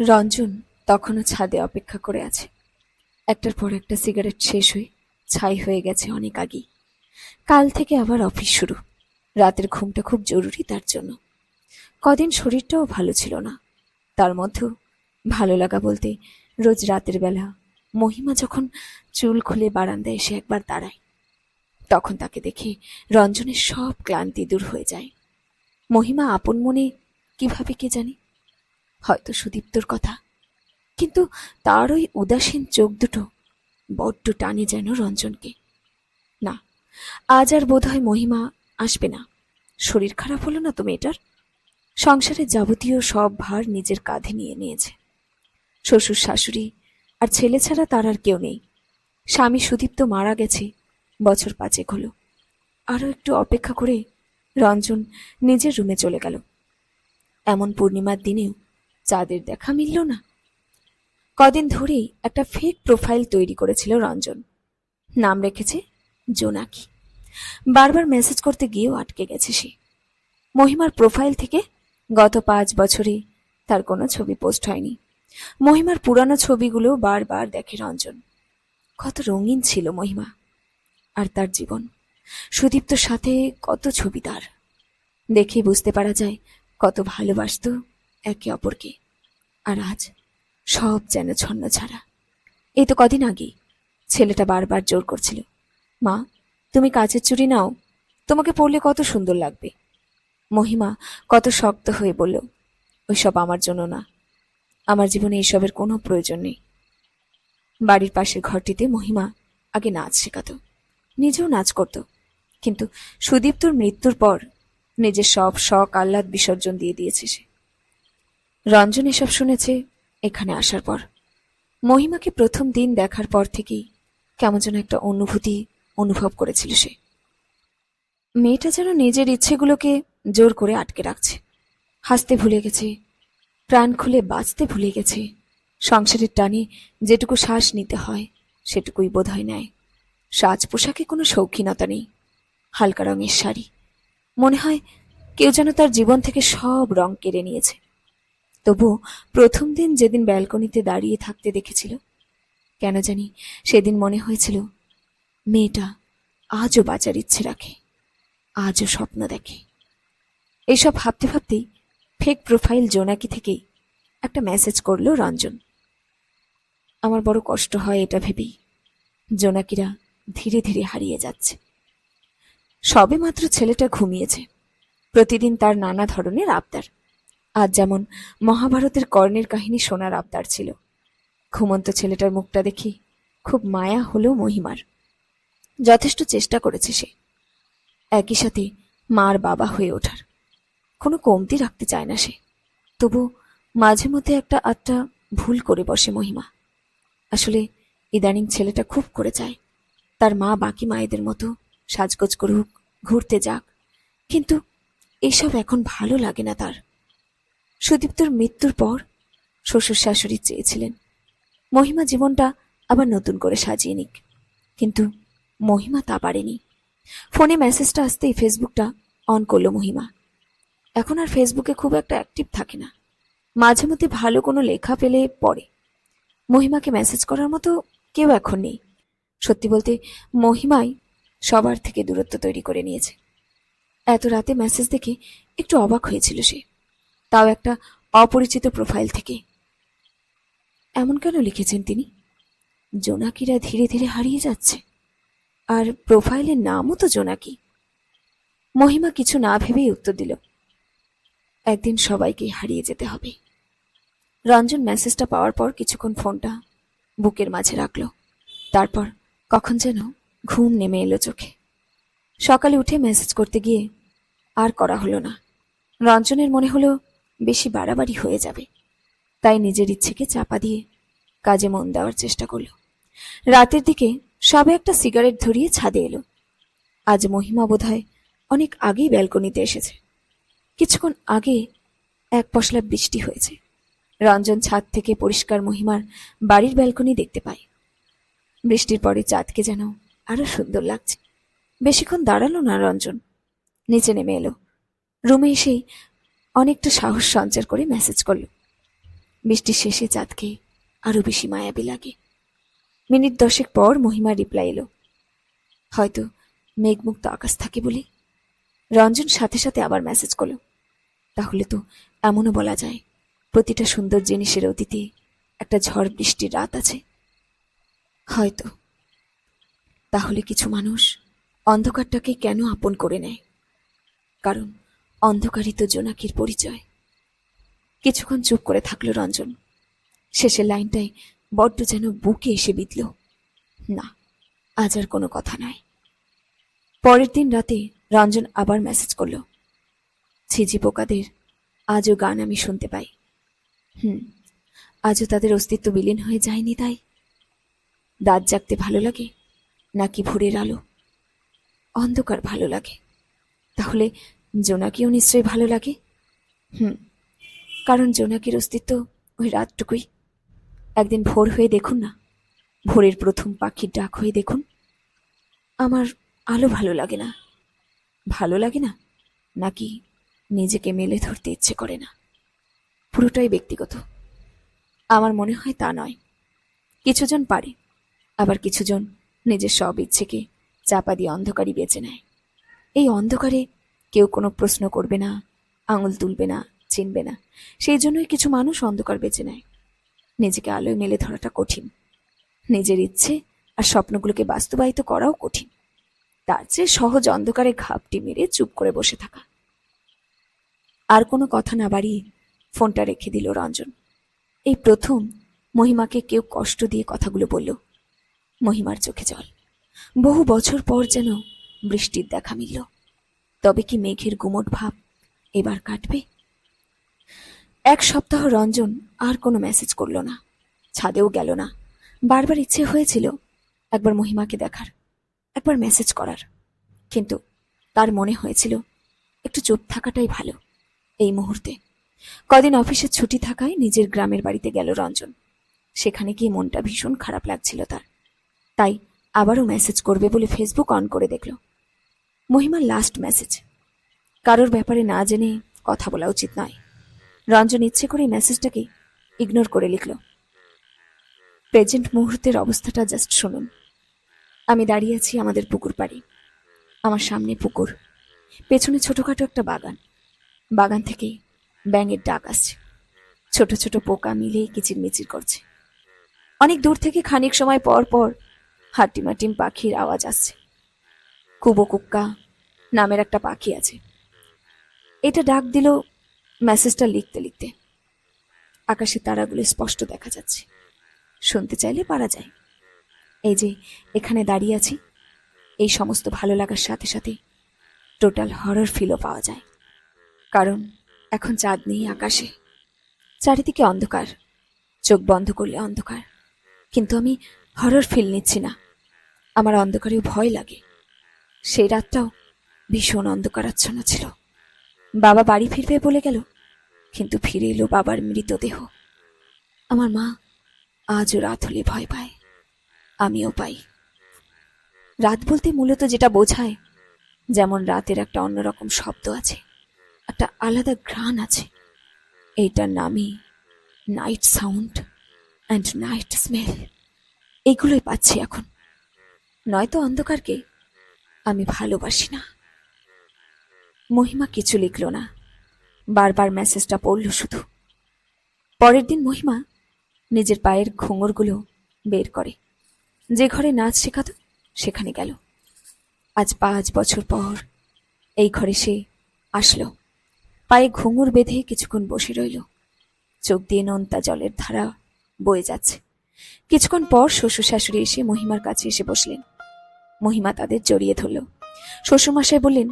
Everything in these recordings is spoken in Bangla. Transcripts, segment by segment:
রঞ্জন তখনও ছাদে অপেক্ষা করে আছে। একটার পর একটা সিগারেট শেষ হয়ে ছাই হয়ে গেছে অনেক আগেই। কাল থেকে আবার অফিস শুরু। রাতের ঘুমটা খুব জরুরি তার জন্য। কদিন শরীরটাও ভালো ছিল না। তার মধ্যেও ভালো লাগা বলতে রোজ রাতের বেলা মহিমা যখন চুল খুলে বারান্দায় এসে একবার দাঁড়ায়, তখন তাকে দেখে রঞ্জনের সব ক্লান্তি দূর হয়ে যায়। মহিমা আপন মনে কীভাবে কে জানে হয়তো সুদীপ্তর কথা। কিন্তু তার ওই উদাসীন চোখ দুটো বড্ড টানে যেন রঞ্জনকে। না, আজ আর বোধ হয় মহিমা আসবে না। শরীর খারাপ হলো না তো মেয়েটার? সংসারের যাবতীয় সব ভার নিজের কাঁধে নিয়ে নিয়েছে। শ্বশুর, শাশুড়ি আর ছেলে ছাড়া তার আর কেউ নেই। স্বামী সুদীপ্ত মারা গেছে, বছর পাঁচেক হলো। আরও একটু অপেক্ষা করে রঞ্জন নিজের রুমে চলে গেল। এমন পূর্ণিমার দিনেও চাঁদের দেখা মিলল না। কদিন ধরেই একটা ফেক প্রোফাইল তৈরি করেছিল রঞ্জন। নাম রেখেছে জোনাকি। বারবার মেসেজ করতে গিয়েও আটকে গেছে সে। মহিমার প্রোফাইল থেকে গত পাঁচ বছরে তার কোনো ছবি পোস্ট হয়নি। মহিমার পুরানো ছবিগুলো বারবার দেখে রঞ্জন। কত রঙিন ছিল মহিমা আর তার জীবন। সুদীপ্তর সাথে কত ছবি তার। দেখে বুঝতে পারা যায় কত ভালোবাসত একে অপরকে। আর আজ সব যেন ছন্ন ছাড়া। এই তো কদিন আগেই ছেলেটা বারবার জোর করছিল। মা, তুমি কাজের চুরি নাও, তোমাকে পড়লে কত সুন্দর লাগবে। মহিমা কত শক্ত হয়ে বলল, ওইসব আমার জন্য না। আমার জীবনে এসবের কোনো প্রয়োজন নেই। বাড়ির পাশের ঘরটিতে মহিমা আগে নাচ শেখাতো, নিজেও নাচ করত। কিন্তু সুদীপ্তর মৃত্যুর পর নিজের সব শখ আহ্লাদ বিসর্জন দিয়ে দিয়েছে সে। রঞ্জন এসব শুনেছে এখানে আসার পর। মহিমাকে প্রথম দিন দেখার পর থেকেই কেমন যেন একটা অনুভূতি অনুভব করেছিল সে। মেয়েটা যেন নিজের ইচ্ছেগুলোকে জোর করে আটকে রাখছে। হাসতে ভুলে গেছে, প্রাণ খুলে বাঁচতে ভুলে গেছে। সংসারের টানে যেটুকু শ্বাস নিতে হয়, সেটুকুই বোধ হয় নেয়। সাজ পোশাকে কোনো শৌখিনতা নেই, হালকা রঙের শাড়ি। মনে হয় কেউ যেন তার জীবন থেকে সব রং কেড়ে নিয়েছে। তবু প্রথম দিন যেদিন ব্যালকনিতে দাঁড়িয়ে থাকতে দেখেছিল, কেন জানি সেদিন মনে হয়েছিল, মেয়েটা আজও বাঁচার ইচ্ছে রাখে, আজও স্বপ্ন দেখে। এইসব ভাবতে ভাবতেই ফেক প্রোফাইল জোনাকি থেকেই একটা মেসেজ করল রঞ্জন। আমার বড় কষ্ট হয় এটা ভেবেই জোনাকিরা ধীরে ধীরে হারিয়ে যাচ্ছে। সবে মাত্র ছেলেটা ঘুমিয়েছে, প্রতিদিন তার নানা ধরনের আবদার। আজ যেমন মহাভারতের কর্ণের কাহিনী শোনার আবদার ছিল। ঘুমন্ত ছেলেটার মুখটা দেখি খুব মায়া হলো মহিমার। যথেষ্ট চেষ্টা করেছে সে। একই সাথে মার বাবা হয়ে ওঠার। কোনো কমতি রাখতে চায় না সে। তবু মাঝে মধ্যে একটা আত্মা ভুল করে বসে মহিমা। আসলে ইদানিং ছেলেটা খুব করে চায়। তার মা বাকি মায়েদের মতো সাজগোজ করুক, ঘুরতে যাক। কিন্তু এসব এখন ভালো লাগে না তার। সুদীপ্তর মৃত্যুর পর শ্বশুর শাশুড়ি চেয়েছিলেন। মহিমা জীবনটা আবার নতুন করে সাজিয়ে নিক। কিন্তু মহিমা তা পারেনি। ফোনে মেসেজটা আসতেই ফেসবুকটা অন করল মহিমা। এখন আর ফেসবুকে খুব একটা অ্যাক্টিভ থাকে না। মাঝে মধ্যে ভালো কোনো লেখা পেলে পড়ে। মহিমাকে মেসেজ করার মতো কেউ এখন নেই। সত্যি বলতে, মহিমাই সবার থেকে দূরত্ব তৈরি করে নিয়েছে। এত রাতে মেসেজ দেখে একটু অবাক হয়েছিল সে। তাও একটা অপরিচিত প্রোফাইল থেকে। এমন কেন লিখেছেন তিনি? জোনাকিরা ধীরে ধীরে হারিয়ে যাচ্ছে। আর প্রোফাইলের নামও তো জোনাকি। মহিমা কিছু না ভেবেই উত্তর দিল, একদিন সবাইকে হারিয়ে যেতে হবে। রঞ্জন মেসেজটা পাওয়ার পর কিছুক্ষণ ফোনটা বুকের মাঝে রাখল। তারপর কখন যেন ঘুম নেমে এলো চোখে। সকালে উঠে মেসেজ করতে গিয়ে আর করা হলো না। রঞ্জনের মনে হলো বেশি বাড়াবাড়ি হয়ে যাবে। তাই নিজের ইচ্ছেকে চাপা দিয়ে কাজে মন দেওয়ার চেষ্টা করল। রাতের দিকে সবে একটা সিগারেট ধরিয়ে ছাদে এলো। আজ মহিমা বোধহয় অনেক আগেই ব্যালকনিতে এসেছে। কিছুক্ষণ আগে এক পশলা বৃষ্টি হয়েছে। রঞ্জন ছাদ থেকে পরিষ্কার মহিমার বাড়ির ব্যালকনি দেখতে পায়। বৃষ্টির পরে চাঁদকে যেন আরও সুন্দর লাগছে। বেশিক্ষণ দাঁড়াল না রঞ্জন। নিচে নেমে এলো। রুমে এসেই অনেকটা সাহস সঞ্চার করে মেসেজ করল। বৃষ্টির শেষে চাঁদকে আরও বেশি মায়াবী লাগে। মিনিট দশেক পর মহিমা রিপ্লাই এলো। হয়তো মেঘমুক্ত আকাশ থাকে বলে। রঞ্জন সাথে সাথে আবার মেসেজ করল। তাহলে তো এমনও বলা যায়, প্রতিটা সুন্দর জিনিসের অতীতে একটা ঝড় বৃষ্টির রাত আছে। হয়তো। তাহলে কিছু মানুষ অন্ধকারটাকে কেন আপন করে নেয়? কারণ অন্ধকারই তো জোনাকির পরিচয়। কিছুক্ষণ চুপ করে থাকল রঞ্জন। শেষের লাইনটায় বড্ড যেন বুকে এসে বিঁধল। না, আজ আর কোনো কথা নয়। পরের দিন রাতে রঞ্জন আবার মেসেজ করল। ছিজি পোকাদের, আজও গান আমি শুনতে পাই। হুম, আজও তাদের অস্তিত্ব বিলীন হয়ে যায়নি তাই। দাঁত জাগতে ভালো লাগে, নাকি ভোরের আলো? অন্ধকার ভালো লাগে। তাহলে জোনাকিও নিশ্চয়ই ভালো লাগে। হুম, কারণ জোনাকির অস্তিত্ব ওই রাতটুকুই। একদিন ভোর হয়ে দেখুন না, ভোরের প্রথম পাখির ডাক হয়ে দেখুন। আমার আলো ভালো লাগে না। ভালো লাগে না? নাকি নিজেকে মেলে ধরতে ইচ্ছে করে না? পুরোটাই ব্যক্তিগত। আমার মনে হয় তা নয়। কিছুজন পারে, আবার কিছুজন নিজের সব ইচ্ছেকে চাপা দিয়ে অন্ধকারই বেঁচে নেয়। এই অন্ধকারে কেউ কোনো প্রশ্ন করবে না, আঙুল তুলবে না, চিনবে না। সেই জন্যই কিছু মানুষ অন্ধকার বেঁচে নেয়। নিজেকে আলোয় মেলে ধরাটা কঠিন। নিজের ইচ্ছে আর স্বপ্নগুলোকে বাস্তবায়িত করাও কঠিন। তার চেয়ে সহজ অন্ধকারে ঘাপটি মেরে চুপ করে বসে থাকা। আর কোনো কথা না বাড়িয়ে ফোনটা রেখে দিল রঞ্জন। এই প্রথম মহিমাকে কেউ কষ্ট দিয়ে কথাগুলো বলল, মহিমার চোখে জল। বহু বছর পর যেন বৃষ্টির দেখা মিলল। তবে কি মেঘের গুমট ভাব এবার কাটবে? এক সপ্তাহ রঞ্জন আর কোনো মেসেজ করল না। ছাদেও গেল না। বারবার ইচ্ছে হয়েছিল একবার মহিমাকে দেখার, একবার মেসেজ করার। কিন্তু তার মনে হয়েছিল একটু চুপ থাকাটাই ভালো এই মুহূর্তে। কদিন অফিসের ছুটি থাকায় নিজের গ্রামের বাড়িতে গেল রঞ্জন। সেখানে গিয়ে মনটা ভীষণ খারাপ লাগছিল তার। তাই আবারও মেসেজ করবে বলে ফেসবুক অন করে দেখল। মহিমার লাস্ট মেসেজ কারোর ব্যাপারে না জেনে কথা বলা উচিত নয়। রঞ্জন ইচ্ছে করে মেসেজটাকে ইগনোর করে লিখল। প্রেজেন্ট মুহূর্তের অবস্থাটা জাস্ট শুনুন। আমি দাঁড়িয়ে আছি আমাদের পুকুর পাড়ে। আমার সামনে পুকুর। পেছনে ছোটোখাটো একটা বাগান। বাগান থেকে ব্যাঙের ডাক আসছে। ছোট ছোট পোকা মিলে কিচিরমিচির করছে। অনেক দূর থেকে খানিক সময় পর পর হাটিমাটিম পাখির আওয়াজ আসছে। কুবো কুক্কা নামের একটা পাখি আছে। এটা ডাক দিল মেসেজটা লিখতে লিখতে। আকাশে তারাগুলো স্পষ্ট দেখা যাচ্ছে। শুনতে চাইলে পারা যায়। এই যে, এখানে দাঁড়িয়ে আছি। এই সমস্ত ভালো লাগার সাথে সাথে টোটাল হরর ফিলও পাওয়া যায়। কারণ এখন চাঁদ নেই আকাশে। চারিদিকে অন্ধকার। চোখ বন্ধ করলে অন্ধকার। কিন্তু আমি হরর ফিল নিচ্ছি না। আমার অন্ধকারেও ভয় লাগে। সেই রাতটাও ভীষণ অন্ধকারাচ্ছন্ন ছিল। বাবা বাড়ি ফিরবে বলে গেল, কিন্তু ফিরে এলো বাবার মৃতদেহ আমার মা আজও রাত হলে ভয় পায়, আমিও পাই। রাত বলতে মূলত যেটা বোঝায়, যেমন রাতের একটা অন্যরকম শব্দ আছে, একটা আলাদা ঘ্রাণ আছে। এইটার নামই night sound and night smell এগুলোই পাচ্ছি এখন। নয়তো অন্ধকারকে আমি ভালোবাসি না। মহিমা কিছু লিখল না। বারবার মেসেজটা পড়ল শুধু। পরের দিন মহিমা নিজের পায়ের ঘুঙুরগুলো বের করে। যে ঘরে নাচ শেখাতো, সেখানে গেল। আজ পাঁচ বছর পর এই ঘরে সে আসলো। পায়ে ঘুঙুর বেঁধে কিছুক্ষণ বসে রইল। চোখ দিয়ে নোনতা জলের ধারা বয়ে যাচ্ছে। কিছুক্ষণ পর শ্বশুর শাশুড়ি এসে মহিমার কাছে এসে বসলেন। মহিমা তাদের জড়িয়ে ধরল। শ্বশুরমশাই বললেন,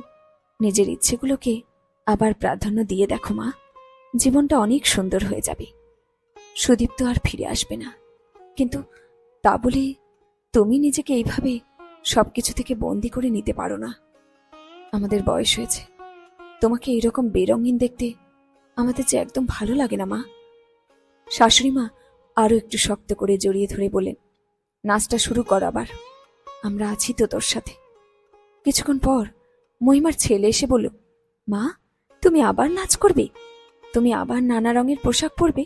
নিজের ইচ্ছেগুলোকে আবার প্রাধান্য দিয়ে দেখো মা, জীবনটা অনেক সুন্দর হয়ে যাবে। সুদীপ তো আর ফিরে আসবে না। কিন্তু তা বলে তুমি নিজেকে এইভাবে সবকিছু থেকে বন্দি করে নিতে পারো না। আমাদের বয়স হয়েছে। তোমাকে এরকম বেরঙিন দেখতে আমাদের যে একদম ভালো লাগে না মা। শাশুড়ি মা আরও একটু শক্ত করে জড়িয়ে ধরে বলেন নাচটা শুরু কর আবার। আমরা আছি তো তোর সাথে। কিছুক্ষণ পর মহিমার ছেলে এসে বলল, মা, তুমি আবার নাচ করবে? তুমি আবার নানা রঙের পোশাক পরবে?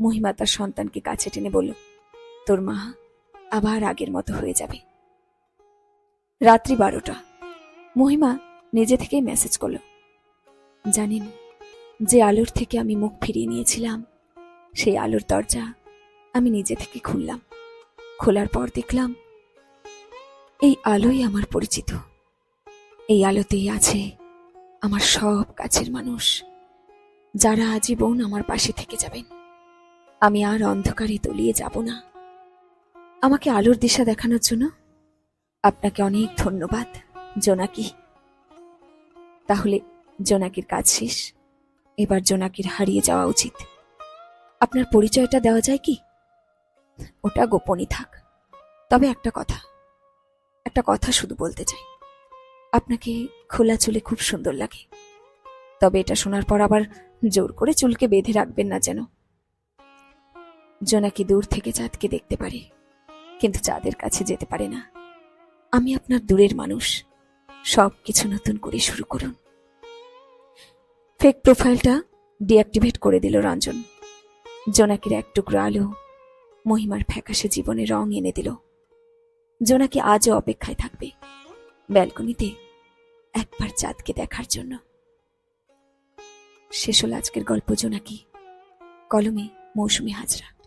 মহিমা তার সন্তানকে কাছে টেনে বলল, তোর মা আবার আগের মতো হয়ে যাবে। রাত্রি বারোটা। মহিমা নিজে থেকেই মেসেজ করল, জানেন, যে আলোর থেকে আমি মুখ ফিরিয়ে নিয়েছিলাম, সেই আলোর দরজা আমি নিজে থেকে খুললাম। খোলার পর দেখলাম এই আলোই আমার পরিচিত। এই আলোতেই আছে আমার সব কাছের মানুষ, যারা আজীবন আমার পাশে থেকে যাবেন। আমি আর অন্ধকারে তলিয়ে যাব না। আমাকে আলোর দিশা দেখানোর জন্য আপনাকে অনেক ধন্যবাদ, জোনাকি। তাহলে জোনাকির কাজ শেষ। এবার জোনাকির হারিয়ে যাওয়া উচিত। আপনার পরিচয়টা দেওয়া যায় কি? ওটা গোপনই থাক। তবে একটা কথা একটা কথা শুধু বলতে চাই। আপনাকে খোলা চুলে খুব সুন্দর লাগে। তবে এটা শোনার পর আবার জোর করে চুলকে বেঁধে রাখবেন না যেন। জোনাকি দূর থেকে চাঁদকে দেখতে পারে, কিন্তু চাঁদের কাছে যেতে পারে না। আমি আপনার দূরের মানুষ। সব কিছু নতুন করে শুরু করুন। ফেক প্রোফাইলটা ডিঅ্যাক্টিভেট করে দিল রঞ্জন। জোনাকির এক টুকরো আলো মহিমার ফ্যাকাশে জীবনে রং এনে দিল। জোনাকি আজও অপেক্ষায় থাকবে ব্যালকনিতে একবার চাঁদকে দেখার জন্য। শেষ হল আজকের গল্প জোনাকি। কলমে মৌসুমি হাজরা।